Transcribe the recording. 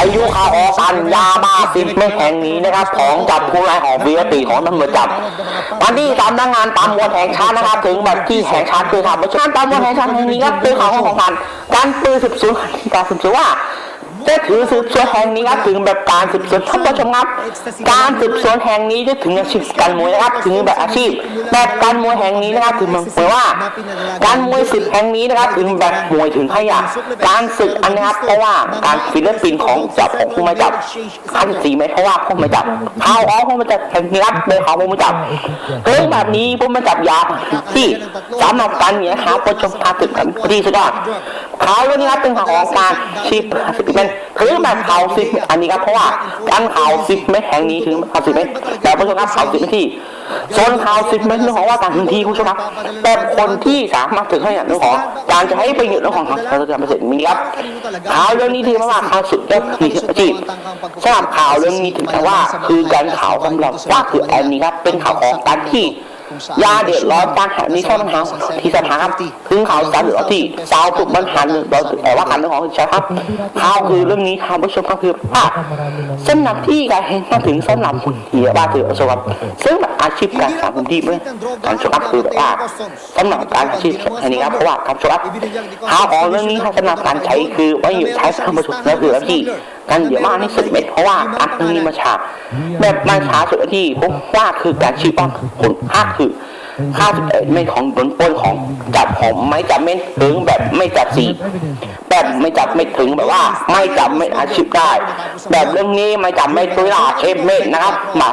อายุขาออกกันยาบ้าสิบเม็ดแห่งนี้นะครับ ของจับผู้ร้ายของวีรตีของตำรวจจับวันที่สำนักงานตามมวลแห่งชาตินะครับ ถึงแบบที่แห่งชาติคือครับงานตามมวลแห่งชาติแห่งนี้ครับคือข่าวของการการปืนสืบสวนการสืบสวนว่า จะถือสืบสวนแห่งนี้ครับถึงแบบการสืบสวนท่านผู้ชมครับการสืบสวนแห่งนี้จะถึงอาชีพการมวยนะครับถึงแบบอาชีพแบบการมวยแห่งนี้นะครับถึงแบบว่า การมวยศึกแห่งนี้นะครับถึงแบบมวยถึงขยะการศึกอันนะครับเพราะว่าการฟิลิปปินส์ของจับของผู้มาจับขั้นสี่ไม่เพราะว่าผู้มาจับเข่าอ๋อผู้มาจับแห่งนี้ครับเป็นของผู้มาจับเรื่องแบบนี้ผู้มาจับยาที่สามารถการเนี่ยหาผู้ชมพาถึงกันพอดีสุดยอด ข่าวเรื่องนี้ครับเป็นข่าวของการชีพสิบเป็นคือแบบข่าวสิบอันนี้ครับเพราะว่าการข่าวสิบเมตรแห่งนี้ถึงข่าวสิบเมตรแต่ผู้ชมครับข่าวสิบเมตรที่โซนข่าวสิบเมตรเรื่องของว่าการถึงที่ผู้ชมครับแต่คนที่สามารถถึงให้เรื่องของการจะให้ประโยชน์เรื่องของทางการเกษตรมีครับข่าวเรื่องนี้ถือว่าข่าวสุดยอดมีอาชีพสำหรับข่าวเรื่องนี้ถึงแม้ว่า คือการข่าวของเราว่าคืออันนี้ครับเป็นข่าวของการที่ ยาเดือดร้อนการหานี้ใช่ปัญหาที่สถานครับถึงข่าสารเดือดที่สาวถูกมันหันเราแต่ว่าการเรื่องของใช่ครับข่าวคือเรื่องนี้ข่าวผู้ชมก็คือว่าสำหรับที่การเห็นมาถึงสำหรับคนที่ว่าถือสำหรับซึ่งแบบ อาชีพการสามคนที่เมื่อการชกคือแบบว่าสำหรับการอาชีพอันนี้ครับเพราะว่าการชกข่าของเรื่องนี้ครับสำหรับการใช้คือว่าอยู่ใช้สำหรับผู้ชมก็คือที่การเดี๋ยวมากนี่สุดเม็ดเพราะว่าการเรื่องนี้มาช้าแบบมาช้าสุดที่ผมว่าคือการชี้ป้องผลห้าคือค่าไม่ของโดนปล้นของจับของไม่จับไม่ถึงแบบไม่จับสีแบบไม่จับไม่ถึงแบบว่าไม่จับไม่อาชีพได้ แบบเรื่องนี้ไม่จับไม่ตุยลาเชฟเมดนะครับมา